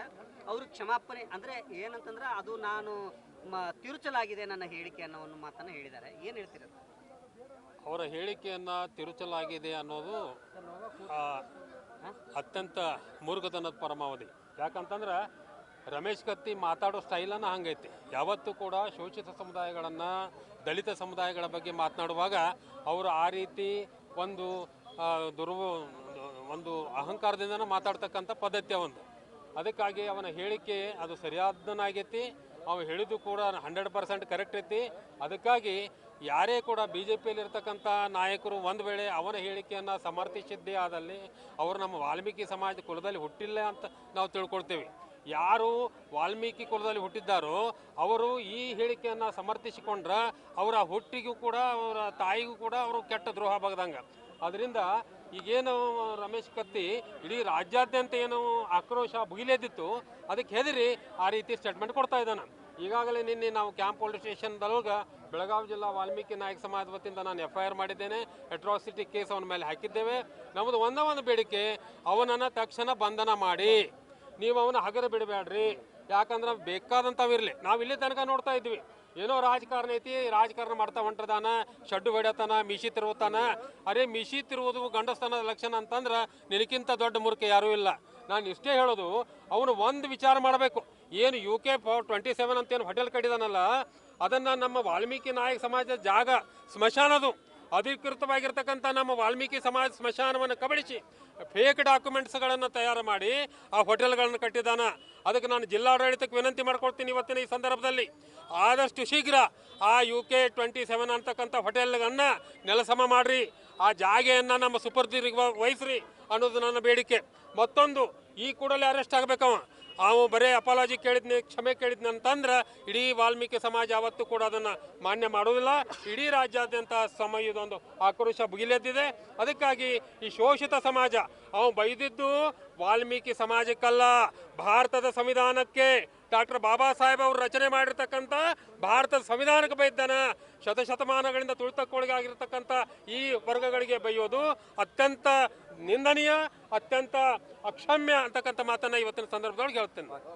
ಏನಂತಂದ್ರೆ ಅವರು ಕ್ಷಮಾಪಣೆ, ಅಂದ್ರೆ ಏನಂತಂದ್ರೆ ಅದು ನಾನು ತಿರುಚಲಾಗಿದೆ ನನ್ನ ಹೇಳಿಕೆ ಅನ್ನೋ ಒಂದು ಮಾತನ್ನ ಹೇಳಿದ್ದಾರೆ. ಏನ್ ಹೇಳ್ತೀರ? ಅವರ ಹೇಳಿಕೆಯನ್ನು ತಿರುಚಲಾಗಿದೆ ಅನ್ನೋದು ಅತ್ಯಂತ ಮೂರ್ಖತನದ ಪರಮಾವಧಿ. ಯಾಕಂತಂದ್ರೆ ರಮೇಶ್ ಕತ್ತಿ ಮಾತಾಡೋ ಸ್ಟೈಲನ್ನು ಹಂಗೈತಿ. ಯಾವತ್ತೂ ಕೂಡ ಶೋಷಿತ ಸಮುದಾಯಗಳನ್ನು, ದಲಿತ ಸಮುದಾಯಗಳ ಬಗ್ಗೆ ಮಾತನಾಡುವಾಗ ಅವರು ಆ ರೀತಿ ಒಂದು ದುರ್ವ ಒಂದು ಅಹಂಕಾರದಿಂದನೇ ಮಾತಾಡ್ತಕ್ಕಂಥ ಪದ್ಧತಿ ಒಂದು. ಅದಕ್ಕಾಗಿ ಅವನ ಹೇಳಿಕೆ ಅದು ಸರಿಯಾದನಾಗೈತಿ. ಅವ ಹೇಳಿದ್ದು ಕೂಡ ಹಂಡ್ರೆಡ್ ಪರ್ಸೆಂಟ್ ಕರೆಕ್ಟ್ ಐತಿ. ಅದಕ್ಕಾಗಿ ಯಾರೇ ಕೂಡ ಬಿ ಜೆ ಪಿಯಲ್ಲಿ ಇರ್ತಕ್ಕಂಥ ನಾಯಕರು ಒಂದು ವೇಳೆ ಅವನ ಹೇಳಿಕೆಯನ್ನು ಸಮರ್ಥಿಸಿದ್ದೇ ಆದಲ್ಲಿ ಅವರು ನಮ್ಮ ವಾಲ್ಮೀಕಿ ಸಮಾಜ ಕುಲದಲ್ಲಿ ಹುಟ್ಟಿಲ್ಲ ಅಂತ ನಾವು ತಿಳ್ಕೊಳ್ತೇವೆ. ಯಾರು ವಾಲ್ಮೀಕಿ ಕುಲದಲ್ಲಿ ಹುಟ್ಟಿದ್ದಾರೋ ಅವರು ಈ ಹೇಳಿಕೆಯನ್ನು ಸಮರ್ಥಿಸಿಕೊಂಡ್ರೆ ಅವರ ಹುಟ್ಟಿಗೂ ಕೂಡ ಅವರ ತಾಯಿಗೂ ಕೂಡ ಅವರು ಕೆಟ್ಟ ದ್ರೋಹ ಬಗ್ದಂಗೆ. ಅದರಿಂದ ಈಗೇನು ರಮೇಶ್ ಕತ್ತಿ ಇಡೀ ರಾಜ್ಯಾದ್ಯಂತ ಏನು ಆಕ್ರೋಶ ಭುಗಿಲೆದ್ದಿತ್ತು ಅದಕ್ಕೆ ಹೆದರಿ ಆ ರೀತಿ ಸ್ಟೇಟ್ಮೆಂಟ್ ಕೊಡ್ತಾ ಇದ್ದಾನೆ. ಈಗಾಗಲೇ ನಿನ್ನೆ ನಾವು ಕ್ಯಾಂಪ್ ಪೊಲೀಸ್ ಸ್ಟೇಷನ್ದೊಳಗೆ ಬೆಳಗಾವಿ ಜಿಲ್ಲಾ ವಾಲ್ಮೀಕಿ ನಾಯಕ ಸಮಾಜದ ವತಿಯಿಂದ ನಾನು ಎಫ್ ಐ ಆರ್ ಮಾಡಿದ್ದೇನೆ. ಅಟ್ರಾಸಿಟಿ ಕೇಸ್ ಅವನ ಮೇಲೆ ಹಾಕಿದ್ದೇವೆ. ನಮ್ಮದು ಒಂದೇ ಒಂದು ಬೇಡಿಕೆ, ಅವನನ್ನು ತಕ್ಷಣ ಬಂಧನ ಮಾಡಿ. ನೀವು ಅವನ ಹಗರ ಬಿಡಬೇಡ್ರಿ. ಯಾಕಂದ್ರೆ ಬೇಕಾದಂಥವಿರಲಿ ನಾವು ಇಲ್ಲಿ ತನಕ ನೋಡ್ತಾ ಇದ್ವಿ. ಏನೋ ರಾಜಕಾರಣ ಐತಿ, ರಾಜಕಾರಣ ಮಾಡ್ತಾ ಹೊಂಟದಾನ ಶಡ್ಡು ಹೊಡ್ಯತಾನ, ಮಿಶಿ ತಿರುವತಾನ ಅರೆ ಮಿಶಿ ತಿರುವುದು ಗಂಡಸ್ತನದ ಲಕ್ಷಣ ಅಂತಂದ್ರೆ ನಿನಕ್ಕಿಂತ ದೊಡ್ಡ ಮೂರ್ಖ ಯಾರೂ ಇಲ್ಲ. ನಾನು ಇಷ್ಟೇ ಹೇಳೋದು, ಅವನು ಒಂದು ವಿಚಾರ ಮಾಡಬೇಕು. ಏನು ಯು ಕೆ ಟ್ವೆಂಟಿ ಸೆವೆನ್ ಅಂತ ಏನು ಹೋಟೆಲ್ ಕಟ್ಟಿದಾನಲ್ಲ, ಅದನ್ನು ನಮ್ಮ ವಾಲ್ಮೀಕಿ ನಾಯಕ ಸಮಾಜದ ಜಾಗ, ಸ್ಮಶಾನದು. ಅಧಿಕೃತವಾಗಿರ್ತಕ್ಕಂಥ ನಮ್ಮ ವಾಲ್ಮೀಕಿ ಸಮಾಜ ಸ್ಮಶಾನವನ್ನು ಕಬಳಿಸಿ ಫೇಕ್ ಡಾಕ್ಯುಮೆಂಟ್ಸ್ಗಳನ್ನು ತಯಾರು ಮಾಡಿ ಆ ಹೋಟೆಲ್ಗಳನ್ನು ಕಟ್ಟಿದ್ದಾನ. ಅದಕ್ಕೆ ನಾನು ಜಿಲ್ಲಾಡಳಿತಕ್ಕೆ ವಿನಂತಿ ಮಾಡ್ಕೊಳ್ತೀನಿ ಇವತ್ತಿನ ಈ ಸಂದರ್ಭದಲ್ಲಿ. ಆದಷ್ಟು ಶೀಘ್ರ ಆ ಯು ಕೆ ಟ್ವೆಂಟಿ ಸೆವೆನ್ ಅಂತಕ್ಕಂಥ ಹೋಟೆಲ್ಗಳನ್ನು ನೆಲಸಮ ಮಾಡಿರಿ. ಆ ಜಾಗೆಯನ್ನು ನಮ್ಮ ಸುಪರ್ದಿರಿಗೆ ವಹಿಸ್ರಿ ಅನ್ನೋದು ನನ್ನ ಬೇಡಿಕೆ. ಮತ್ತೊಂದು, ಈ ಕೂಡಲೇ ಅರೆಸ್ಟ್ ಆಗಬೇಕವ. ಅವು ಬರೀ ಅಪಾಲಜಿ ಕೇಳಿದ್ನಿ, ಕ್ಷಮೆ ಕೇಳಿದ್ನಿ ಅಂತಂದ್ರೆ ಇಡೀ ವಾಲ್ಮೀಕಿ ಸಮಾಜ ಯಾವತ್ತೂ ಕೂಡ ಅದನ್ನು ಮಾನ್ಯ ಮಾಡುವುದಿಲ್ಲ. ಇಡೀ ರಾಜ್ಯಾದ್ಯಂತ ಸಮಯದೊಂದು ಆಕ್ರೋಶ ಬುಗಿಲೆದ್ದಿದೆ ಅದಕ್ಕಾಗಿ ಈ ಶೋಷಿತ ಸಮಾಜ, ಅವು ಬೈದಿದ್ದು ವಾಲ್ಮೀಕಿ ಸಮಾಜಕ್ಕಲ್ಲ. ಭಾರತದ ಸಂವಿಧಾನಕ್ಕೆ ಡಾಕ್ಟರ್ ಬಾಬಾ ಸಾಹೇಬ್ ಅವರು ರಚನೆ ಮಾಡಿರ್ತಕ್ಕಂಥ ಭಾರತದ ಸಂವಿಧಾನಕ್ಕೆ ಬೈದ್ದಾನ ಶತಶತಮಾನಗಳಿಂದ ತುಳಿತಕ್ಕೊಳಗಾಗಿರ್ತಕ್ಕಂಥ ಈ ವರ್ಗಗಳಿಗೆ ಬೈಯೋದು ಅತ್ಯಂತ ನಿಂದನೀಯ ಅತ್ಯಂತ ಅಕ್ಷಮ್ಯ ಅಂತಕ್ಕಂಥ ಮಾತನ್ನ ಇವತ್ತಿನ ಸಂದರ್ಭದೊಳಗೆ ಹೇಳ್ತೇನೆ.